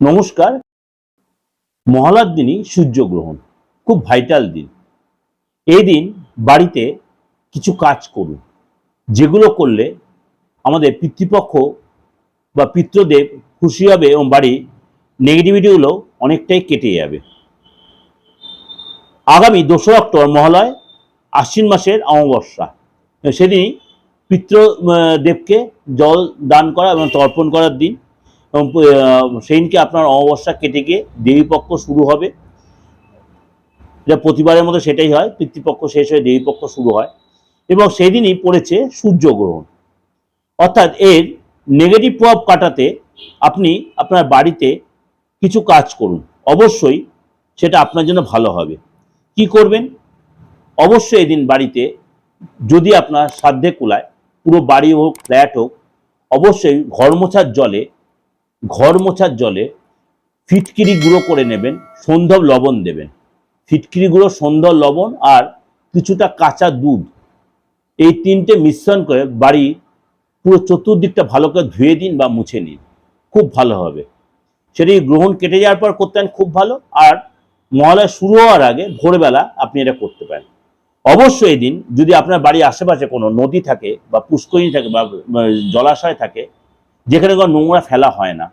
নমস্কার। মহালার দিনই সূর্যগ্রহণ খুব ভাইটাল দিন। এই দিন বাড়িতে কিছু কাজ করুন যেগুলো করলে আমাদের পিতৃপক্ষ বা পিতৃদেব খুশি হবে এবং বাড়ির নেগেটিভিটিগুলো অনেকটাই কেটে যাবে। আগামী দোসরা অক্টোবর মহালয় আশ্বিন মাসের অমাবস্যা সেদিনই পিতৃ আহ, দেবকে জল দান করা এবং তর্পণ করার দিন। সেইদিনকে আপনার অমাবস্যা কেটে গিয়ে দেবীপক্ষ শুরু হবে। যা প্রতিবারের মতো সেটাই হয়, পিতৃপক্ষ শেষ হয়ে দেবীপক্ষ শুরু হয়। এবং সেই দিনই পড়েছে সূর্যগ্রহণ। অর্থাৎ এর নেগেটিভ প্রভাব কাটাতে আপনি আপনার বাড়িতে কিছু কাজ করুন। অবশ্যই সেটা আপনার জন্য ভালো হবে। কি করবেন? অবশ্যই এদিন বাড়িতে যদি আপনার সাধ্যে কুলায়, পুরো বাড়ি হোক, ফ্ল্যাট হোক, অবশ্যই ঘর মোছার জলে ঘর মোছার জলে ফিটকিরি গুঁড়ো করে নেবেন সন্ধব লবণ দেবেন। ফিটকিরি গুঁড়ো সন্ধব লবণ আর কিছুটা কাঁচা দুধ। এই তিনটে মিশ্রণ করে বাড়ি পুরো চতুর্দিকটা ভালো করে ধুয়ে দিন বা মুছে নিন। খুব ভালো হবে। সেটি গ্রহণ কেটে যাওয়ার পর করতেন খুব ভালো। আর মহালয়া শুরু হওয়ার আগে ভোরবেলা আপনি এটা করতে পারেন। অবশ্যই দিন যদি আপনার বাড়ির আশেপাশে কোনো নদী থাকে বা পুষ্করিণী থাকে বা, জলাশয় থাকে যেখানে কোনো নোংরা ফেলা হয় না,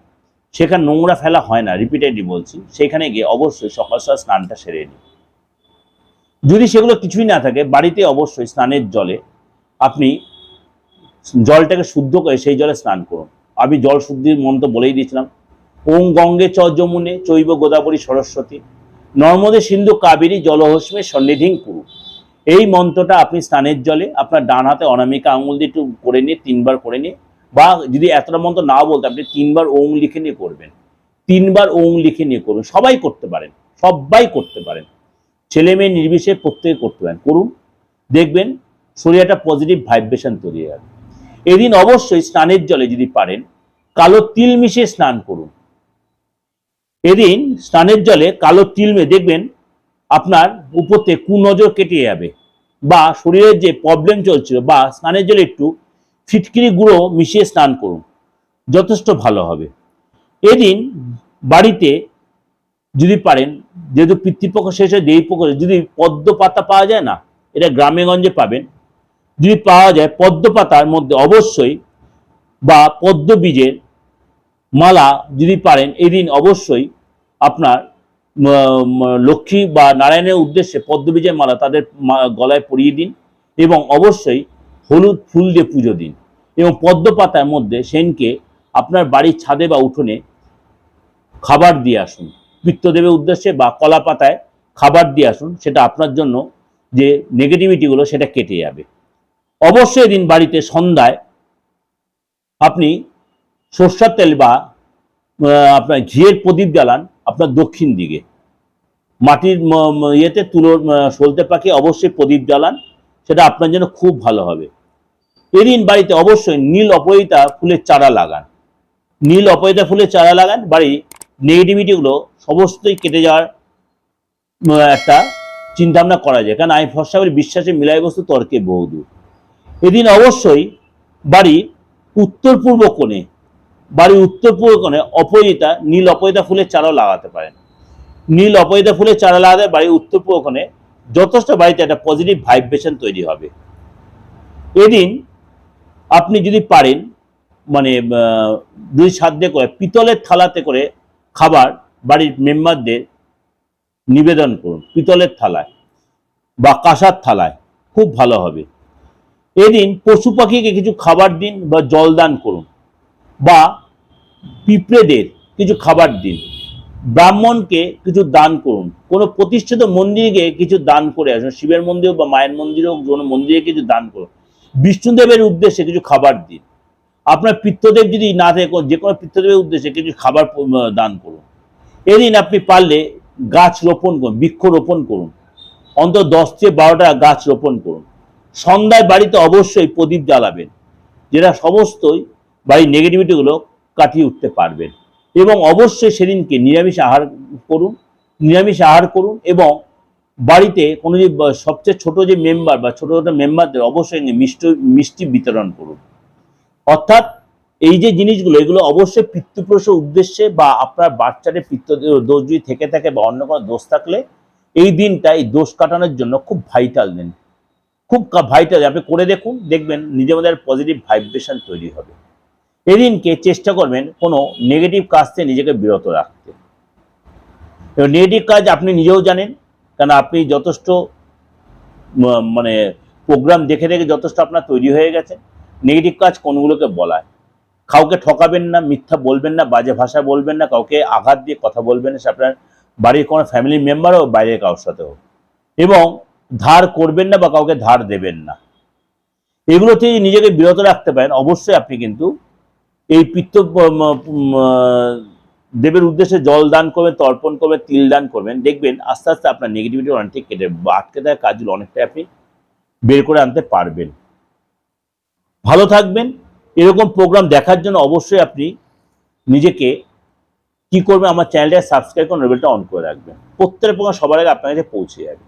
সেখানে নোংরা ফেলা হয় না রিপিটেডলি বলছি, সেখানে গিয়ে অবশ্যই সকাল সকাল স্নানটা সেরে নিন। যদি সেগুলো কিছুই না থাকে, বাড়িতে অবশ্যই স্নানের জলে আপনি জলটাকে শুদ্ধ করে সেই জলে স্নান করুন। আমি জল শুদ্ধির মন্ত্র বলেই দিয়েছিলাম। ওং গঙ্গে চ যমুনে চৈব গোদাবরী সরস্বতী। নর্মদে সিন্ধু কাবেরী জলহস্মে সন্নিধিং কুরু। এই মন্ত্রটা আপনি স্নানের জলে আপনার ডান হাতে অনামিকা আঙুল দিয়ে একটু করে নিয়ে, তিনবার করে নিয়ে বা যদি এতটা মন্ত্র না বলতে, আপনি তিনবার ওং লিখে নিয়ে করবেন। তিনবার ওং লিখে নিয়ে করুন। সবাই করতে পারেন। সবাই করতে পারেন। ছেলে মেয়ে নির্বিশেষে প্রত্যেকে করতে পারেন। করুন। দেখবেন শরীরে একটা পজিটিভ ভাইব্রেশন তৈরি হবে এদিন অবশ্যই স্নানের জলে যদি পারেন, কালো তিল মিশিয়ে স্নান করুন। এদিন স্নানের জলে কালো তিল মে দেখবেন আপনার উপরতে কুনজর কেটে যাবে বা শরীরের যে প্রবলেম চলছিল বা স্নানের জলে একটু ফিটকিরি গুঁড়ো মিশিয়ে স্নান করুন। যথেষ্ট ভালো হবে। এদিন বাড়িতে যদি পারেন, যেহেতু পিতৃপক্ষ শেষ হয়, দেবীপক্ষ যদি পদ্ম পাতা পাওয়া যায় না, এটা গ্রামে গঞ্জে পাবেন। যদি পাওয়া যায় পদ্ম পাতার মধ্যে অবশ্যই বা পদ্ম বীজের মালা যদি পারেন, এদিন অবশ্যই আপনার লক্ষ্মী বা নারায়ণের উদ্দেশ্যে পদ্মবীজের মালা তাদের গলায় পরিয়ে দিন এবং অবশ্যই হলুদ ফুল দিয়ে পুজো দিন। এবং পদ্ম পাতার মধ্যে সেনকে আপনার বাড়ির ছাদে বা উঠোনে খাবার দিয়ে আসুন। পিত্তদেবের উদ্দেশ্যে বা কলা পাতায় খাবার দিয়ে আসুন, সেটা আপনার জন্য যে নেগেটিভিটিগুলো সেটা কেটে যাবে। অবশ্যই দিন বাড়িতে সন্ধ্যায় আপনি সর্ষার তেল বা আপনার ঘিয়ের প্রদীপ জ্বালান আপনার দক্ষিণ দিকে। মাটির ইয়েতে তুলোর সলতে পাখি অবশ্যই প্রদীপ জ্বালান, সেটা আপনার জন্য খুব ভালো হবে। এদিন বাড়িতে অবশ্যই নীল অপরিতা ফুলের চারা লাগান। নীল অপরিতা ফুলের চারা লাগান, বাড়ির নেগেটিভিটিগুলো সমস্তই কেটে যাওয়ার একটা চিন্তাভাবনা করা যায়। কারণ আমি ভরসা করি বিশ্বাসে মিলাই বস্তু, তর্কে বহুদূর এদিন অবশ্যই বাড়ি উত্তর পূর্ব কোণে, বাড়ির উত্তর পূর্ব কোণে অপরিতা নীল অপরিতা ফুলের চারাও লাগাতে পারেন। নীল অপরিতা ফুলের চারা লাগাতে বাড়ির উত্তর পূর্ব কোণে যথেষ্ট বাড়িতে একটা পজিটিভ ভাইব্রেশন তৈরি হবে। এদিন আপনি যদি পারেন মানে দুই সাধ্যে করে, পিতলের থালাতে করে খাবার বাড়ির মেম্বারদের নিবেদন করুন, পিতলের থালায় বা কাঁসার থালায়, খুব ভালো হবে। এদিন পশু পাখিকে কিছু খাবার দিন বা জল দান করুন, বা পিঁপড়েদের কিছু খাবার দিন, ব্রাহ্মণকে কিছু দান করুন। কোনো প্রতিষ্ঠিত মন্দিরকে কিছু দান করে আসুন, শিবের মন্দির বা মায়ের মন্দির হোক কোনো মন্দিরে কিছু দান করুন। বিষ্ণুদেবের উদ্দেশ্যে কিছু খাবার দিন। আপনার পিত্তদেব যদি না থাকে যে কোনো পিত্তদেবের উদ্দেশ্যে কিছু খাবার দান করুন। এদিন আপনি পারলে গাছ রোপণ করুন, বৃক্ষ রোপণ করুন। অন্তত দশ থেকে বারোটা গাছ রোপণ করুন। সন্ধ্যায় বাড়িতে অবশ্যই প্রদীপ জ্বালাবেন, যেটা সমস্তই বাড়ির নেগেটিভিটিগুলো কাটিয়ে উঠতে পারবেন। এবং অবশ্যই সেদিনকে নিরামিষ আহার করুন, নিরামিষ আহার করুন এবং বাড়িতে কোনো যে সবচেয়ে ছোট যে মেম্বার বা ছোট ছোট মেম্বারদের অবশ্যই মিষ্টি মিষ্টি বিতরণ করুন। অর্থাৎ এই যে জিনিসগুলো, এগুলো অবশ্যই পিতৃপুরুষের উদ্দেশ্যে বা আপনার বাচ্চাদের পিত্ত দোষ যদি থেকে থাকে বা অন্য কোনো দোষ থাকলে, এই দিনটা, এই দোষ কাটানোর জন্য খুব ভাইটাল দিন। খুব ভাইটাল আপনি করে দেখুন, দেখবেন নিজের মধ্যে পজিটিভ ভাইব্রেশন তৈরি হবে। এদিনকে চেষ্টা করবেন কোনো নেগেটিভ কাজ থেকে নিজেকে বিরত রাখতে। নেগেটিভ কাজ আপনি নিজেও জানেন কারণ আপনি যথেষ্ট মানে প্রোগ্রাম দেখে দেখে যথেষ্ট আপনার তৈরি হয়ে গেছে। নেগেটিভ কাজ কোনগুলোকে বলায়? কাউকে ঠকাবেন না, মিথ্যা বলবেন না, বাজে ভাষা বলবেন না, কাউকে আঘাত দিয়ে কথা বলবেন না, সে আপনার বাড়ির কোনো ফ্যামিলি মেম্বার হোক, বাইরের কারোর সাথে হোক। এবং ধার করবেন না বা কাউকে ধার দেবেন না। এগুলো থেকে নিজেকে বিরত রাখতে পারেন। অবশ্যই আপনি কিন্তু এই পিত্ত দেবের উদ্দেশ্যে জল দান করবেন, তর্পণ করবেন, তিল দান করবেন, দেখবেন আস্তে আস্তে আপনার নেগেটিভিটি অনেকটাই কেটে আটকে থাকা কাজগুলো অনেকটাই আপনি বের করে আনতে পারবেন। ভালো থাকবেন, এরকম প্রোগ্রাম দেখার জন্য অবশ্যই আপনি নিজেকে কি করবে আমার চ্যানেলটা সাবস্ক্রাইব করে নোবেলটা অন করে রাখবেন। প্রত্যেক প্রোগ্রাম সবার আগে আপনার কাছে পৌঁছে যাবে।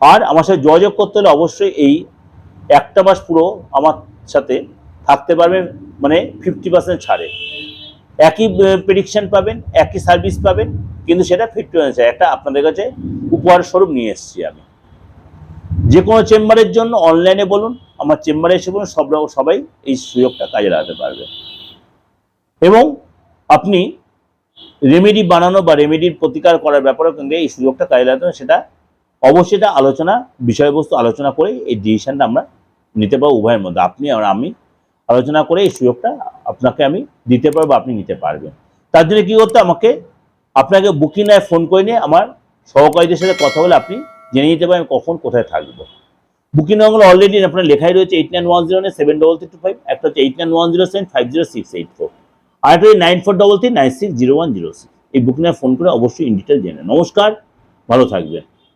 আর আমার সাথে যোগাযোগ করতে হলে অবশ্যই এই একটা মাস পুরো আমার সাথে থাকতে পারবেন মানে ফিফটি পার্সেন্ট ছাড়ে। একই প্রেডিকশন পাবেন, একই সার্ভিস পাবেন, কিন্তু সেটা ফিফটি পার্সেন্ট একটা আপনাদের কাছে উপহার স্বরূপ নিয়ে এসেছি আমি। যে কোনো চেম্বারের জন্য অনলাইনে বলুন, আমার চেম্বারে এসে বলুন, সব সবাই এই সুযোগটা কাজে লাগাতে পারবে। এবং আপনি রেমেডি বানানো বা রেমেডির প্রতিকার করার ব্যাপারেও কিন্তু এই সুযোগটা কাজে লাগাতে সেটা অবশ্যই এটা আলোচনা, বিষয়বস্তু আলোচনা করে এই ডিসিশনটা আমরা নিতে পারব উভয়ের মধ্যে। আপনি আর আমি আলোচনা করে এই সুযোগটা আপনাকে আমি দিতে পারব, আপনি নিতে পারবেন। তার জন্য কী করতে আমাকে, আপনাকে বুকিং নেয় ফোন করে নিয়ে আমার সহকারীদের সাথে কথা বলে আপনি জেনে নিতে পারেন কখন কোথায় থাকব। বুকিং নম্বর অলরেডি আপনার লেখাই রয়েছে eight nine one zero seven double three two five একটা হচ্ছে eight nine one zero seven five zero six eight four আর একটা nine four double three nine six zero one zero six এই বুকিংয়ে phone করে অবশ্যই ইন ডিটেল জেনে নমস্কার, ভালো থাকবেন।